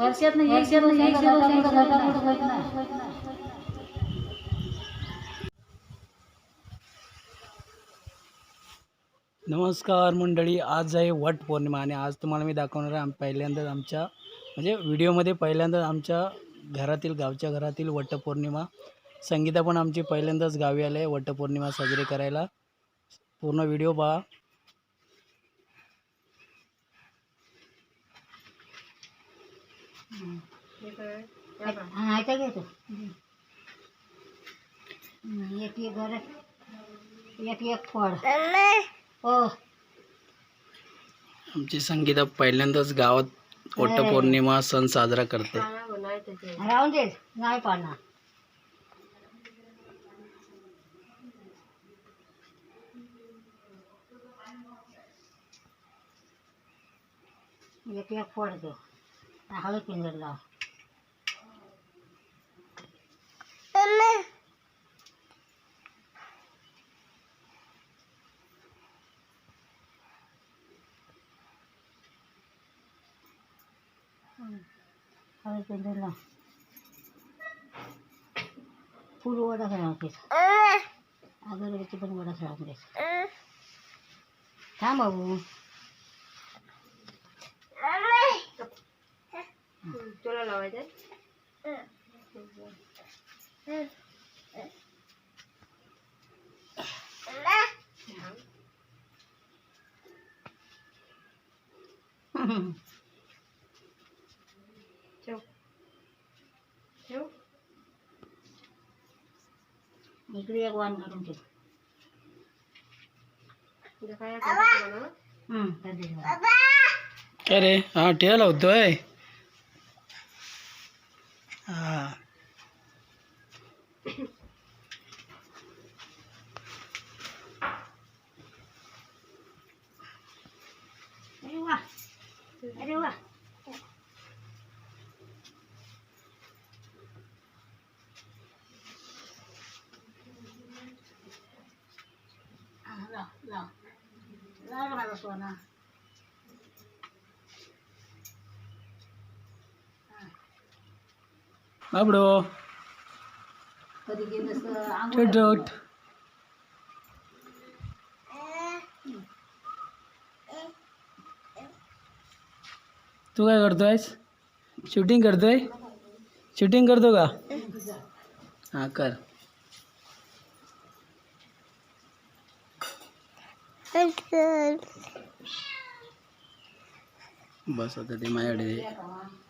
वर्षात नमस्कार मंडळी आज आहे वट पौर्णिमा आणि आज तुम्हाला मी दाखवणार आहे आम पहिल्यांदाच आमच्या म्हणजे व्हिडिओमध्ये पहिल्यांदाच आमच्या घरातील गावच्या घरातील वटपौर्णिमा संगीता पण आमची पहिल्यांदाच गावी आले वटपौर्णिमा साजरी करायला. पूर्ण व्हिडिओ पहा. हा ऐका घेतो एक एक घर एक एक फळ. हो. आमची संगीता पहिल्यांदाच गावात वटपौर्णिमा सण साजरा करते. राहून दे नाही पाडणार एक एक फळ दे हळद पिंजर लाव हळद पिंजर लाव फुल वडा खेळावतेस अगरबत्ती पण वडा खेळावतेस थांब बाबू तुला लावायचं ठेव ठेव इकडे एक वाण काढून ठेव तुझ्या काय करायचं म्हणा हम्म, तर दे जरा. काय रे हां ठेवायला होतोय हां अरे वा अरे वा हा, लाव लाव लाव रे माझा सोना बाबडो. कधी गेलं तर आंघोळ छोट तू काय करतोयस? शूटिंग करतोय? शूटिंग करतो का? हां कर. बस आता ते माझ्याकडे. दे. हम्म.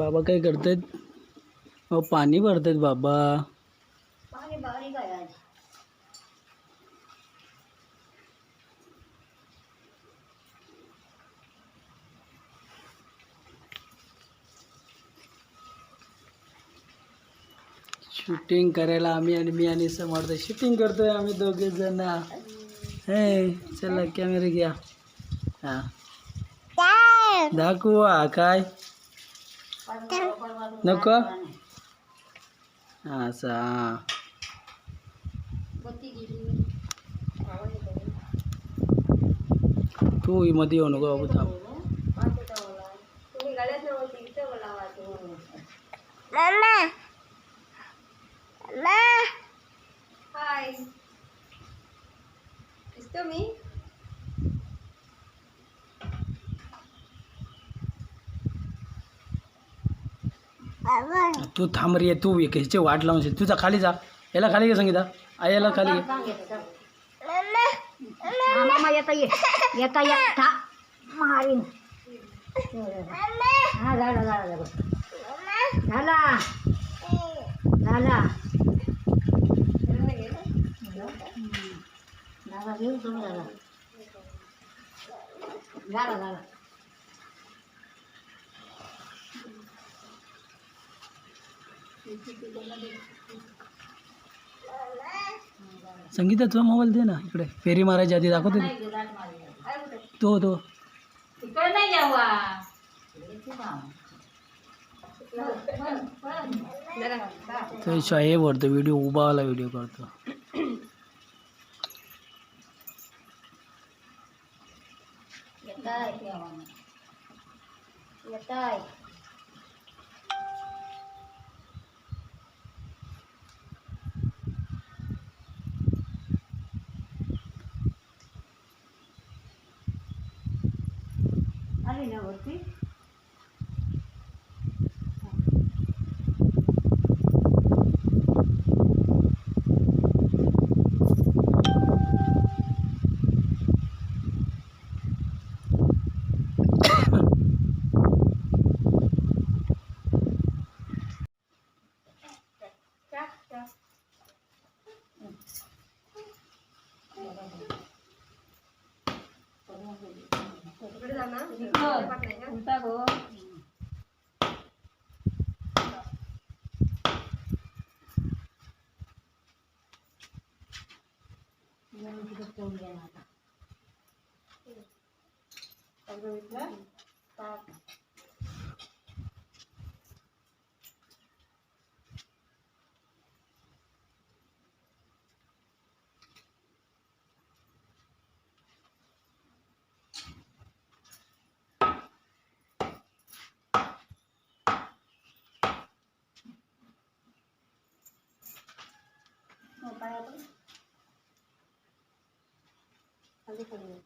बाबा काय करतायत? अहो पाणी भरतायत बाबा. पाणी बारीक आहे आज शूटिंग करायला आम्ही आणि मी आणि समर्थ शूटिंग करतोय आम्ही दोघे जण. हे चला कॅमेरा घ्या. हा. दाखवा काय? नको हा असं हा बत्ती गेली तू मध्ये येऊ नको बाबू थांब तुम्ही गळ्यात नव्हती तू थांब रे तू ह्याची वाट लावून शेत तुझा खाली जा. याला खाली घे संगीता. आई याला खाली घे. येता ये. येता ये. था. झाला. झाला. संगीता तुझा मोबाईल दे ना इकडे. फेरी मारायच्या आधी दाखवते ते. तो तो. इकडे नाही जावा. तो हे भरतो व्हिडिओ उभावाला व्हिडिओ करतो. येताय. एक अशीच बांधलेली हा चार सगळ्या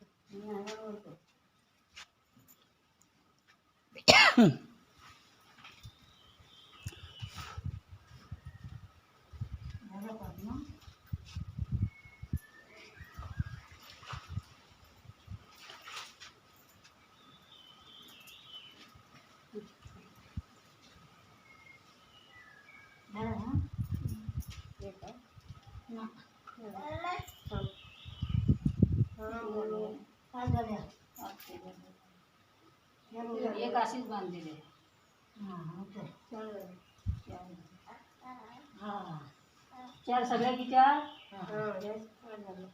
की। चार हा, yes, चार झालं.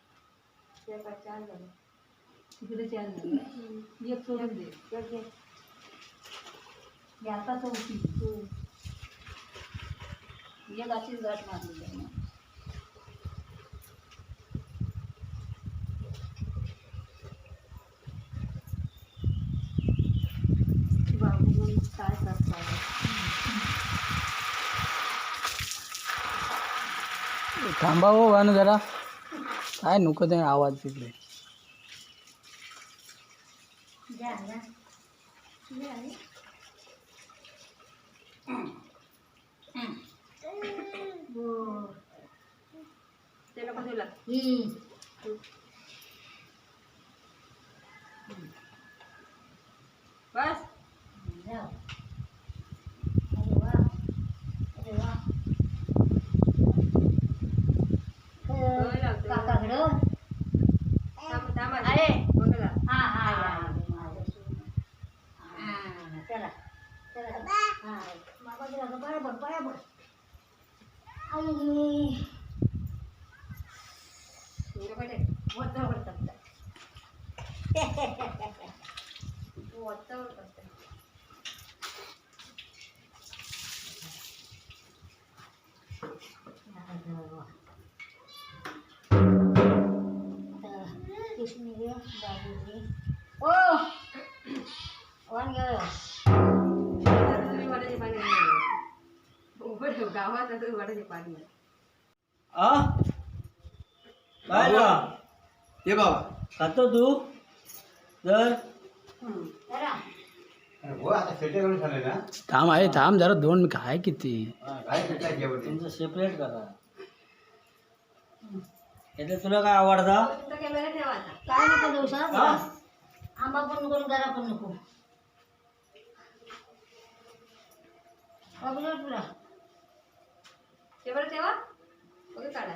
ते आता चार झालं. तिकडे चार झाले एक सोडून दे एक घे. ही? आता चौथी एक अशीच गाठ मारलेली आहे ना. बाबू मग काय करतात थांबा हो ना जरा. काय नको ते आवाज तिकडे. द्या, द्या. हो. ते नको तुला ही. बस जाऊ. अरे वा. अरे वा. होय लावते. काकाकडं थांब थांब आधी. अरे. मग जा. हा हा हा हा चला चला हा बाबा जरा बरोबर बरोबर आई नको ते. वरचा वरचा तू वरच्यावर करते. कृष्ण घे बाबूजी ओ वन गावात पाणी. काय ना ये बाबा. खातो तू? जर. जरा हो आता फेटे करून झाले ना थांब आहे थांब जरा दोन काय किती? हा, काय फेटा जेवण तुमचं सेपरेट करा. तुला काय आवडता? तुमचा कॅमेरा ठेवा आता. काय नको देऊ सर आंबा पण नको जरा पण नको. तुला. ठेवा. काढा.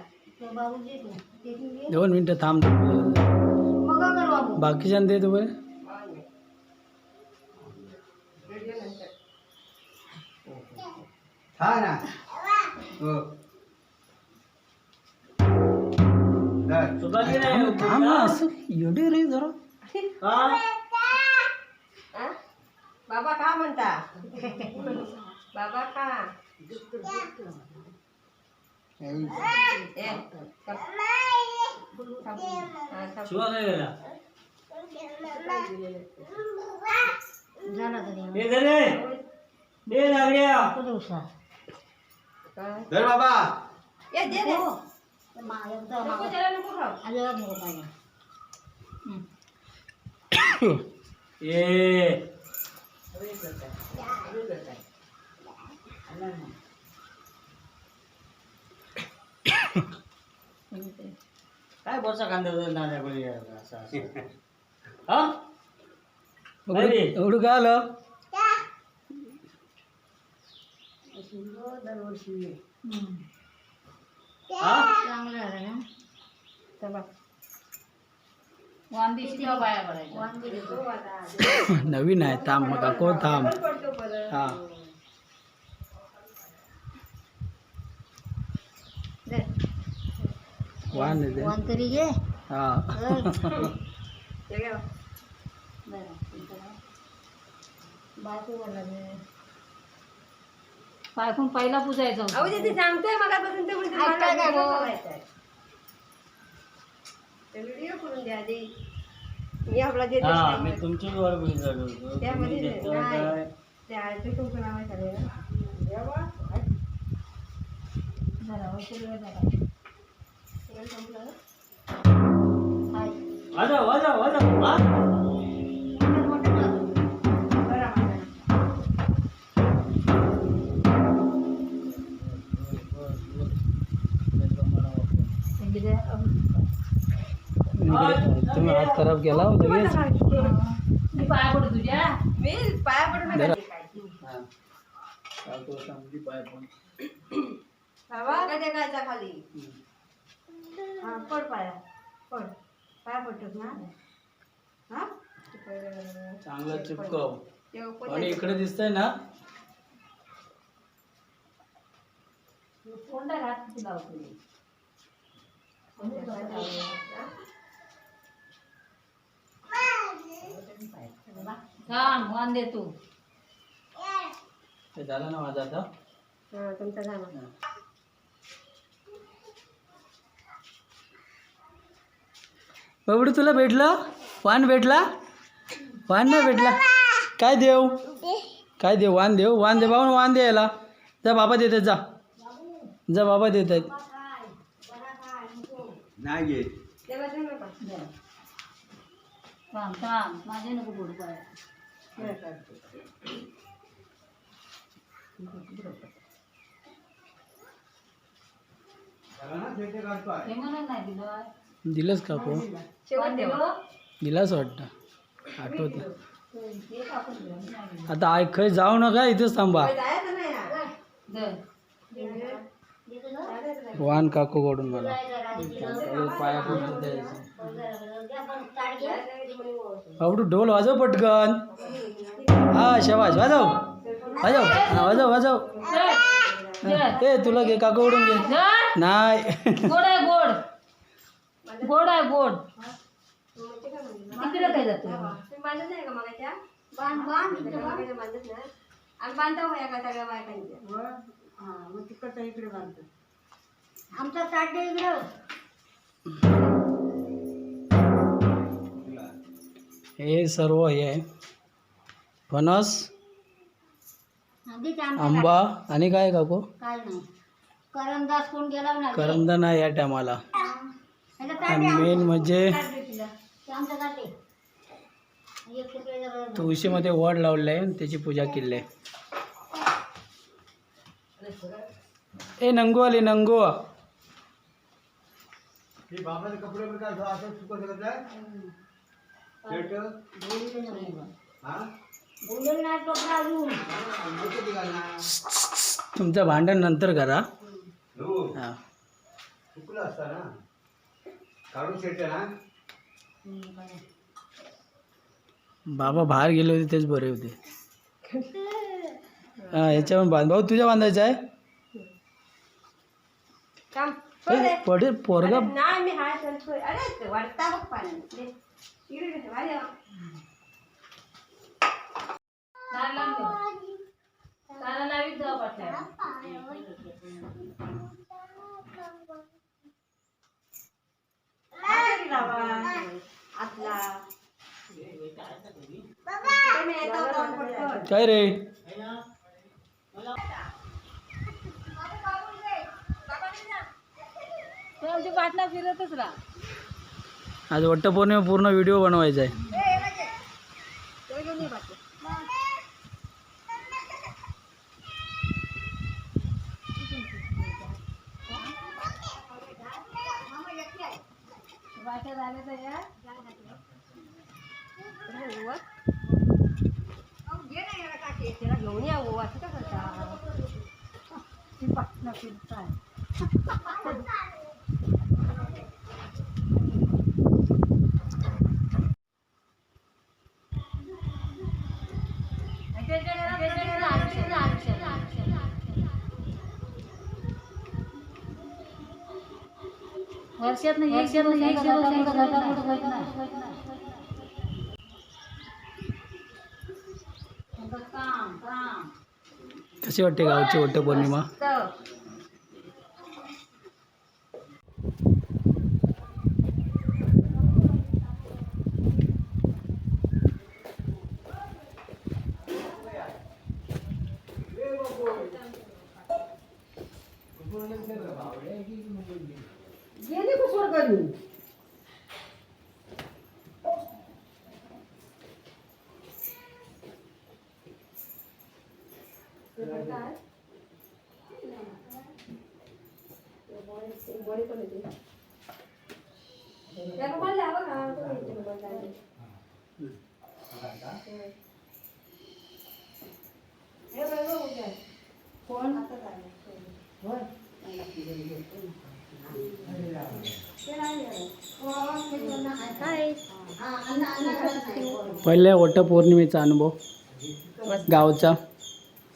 दोन मिनटं थांब. मग काय कर बाबू बाकीच्या दे तू बरं. हा ना. हो. धर. थांब ना. असं एवढे रे जरा. हा? बाबा का म्हणता? बाबा का? ए, थांब. थांब. हा, थांब. झाला तरी कुठे उसा काय? धर बाबा ए, दे, दे. हो मा एकदा नको मागं- त्याला नको खाऊ. अजिबात नको पाहिजे काय बोचा कांदा नाण्याकडे असं असं. हा? एवढं काय आलं? हा? चांगलं ना? चला. वांदी बाया. नवीन आहे थांब मग काको थांब. हा. वान दे वाण तरी घे हा हे. बायको बायकून पहिला पुजायचा अहो, जे ते सांगतोय मगापासून ते ऐकताय का गं? आहे. ते व्हिडिओ करून द्या आधी मी आपला जे हा मी तुमच्याच वर झालो होतो त्यामध्ये तुम्ही देतो नाही. काय ते आळते नाव आहे सगळं. जेव्हा जरा झाला. वाजा वाजा वाजा हा. तुम्ही हात खराब केला लगेच मी पाया पडू तुझ्या. मी पाया जरा- काय हा. पाय पण. बाबा खायचा खाली? हा पड पाया. पड. पाया पडतोस ना? हा? चांगलं चिपकव. आणि इकडे दिसतंय ना? कोणता घात लावतो थांब दे तू. ते झालं ना माझं आता? हा तुमचा झाला. बाबडू तुला भेटलं? वान भेटला? वान नाही भेटला. काय देव? काय देव? वान देव? वान दे बाबा वान दे याला. जा बाबा देतात जा. जा बाबा देत आहेत. नाही नाही दिलं. दिलंच का देवा दिलाच वाटतं. आठवत नाही आता ऐक खय जाऊ नका इथेच थांबा. जायचं नाही ना वान काकू कडून मला बाबडू ढोल वाजव पटकन. हा शबाश वाजव. वाजव. हा वाजव वाजव. ए तुला घे काकू कडून घे. नाही. गोड. गोड आहे गोड. तिकडे काय जातो तुम्ही बांधत नाही का मगाच्या? बांध बांध मगाच्या बांधत ना आम्ही बांधता होया का सगळ्या बायकांच्या हा मग तिकडचा इकडे बांधतो. आमचा साठ इकडं. हे सर्व हे आहे. फणस आंबा आणि काय काकू? काय नाही. करंदाज कोण गेला ना करंदा नाही या टायमाला. आणि. मेन म्हणजे तुळशीमध्ये वड लावले आहे त्याची पूजा केली आहे? ए नंगू आली नंगू हे. हा तुमचं भांडण नंतर करा. हो. हा. सुकलं असतं ना? काढून ना बाबा बाहेर गेले होते तेच बरे होते हा याच्यावर बांध भाऊ तुझ्या बांधायचं आहे काम सोड पडे पोरगा अरे नाही मी हाय चल सोड. अरे ते वाढता बघ पाणी दे. इकडे दे, वाढ या. दार लावून दे. दारा लावीत जाऊ पाटल्या. आतला. काय रे? बाटला फिरतच राहा. आज वट्टपौर्णिमा पूर्ण व्हिडिओ बनवायचा आहे वाटत आले तर या त्याला घेऊन या ओ असं का करता वर्षात नाही कशी वाटते गावची गेली कुसवर करून पहिल्या वट्टपौर्णिमेचा अनुभव गावचा?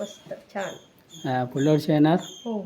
मस्त छान. हा, पुढल्या वर्षी येणार? हो.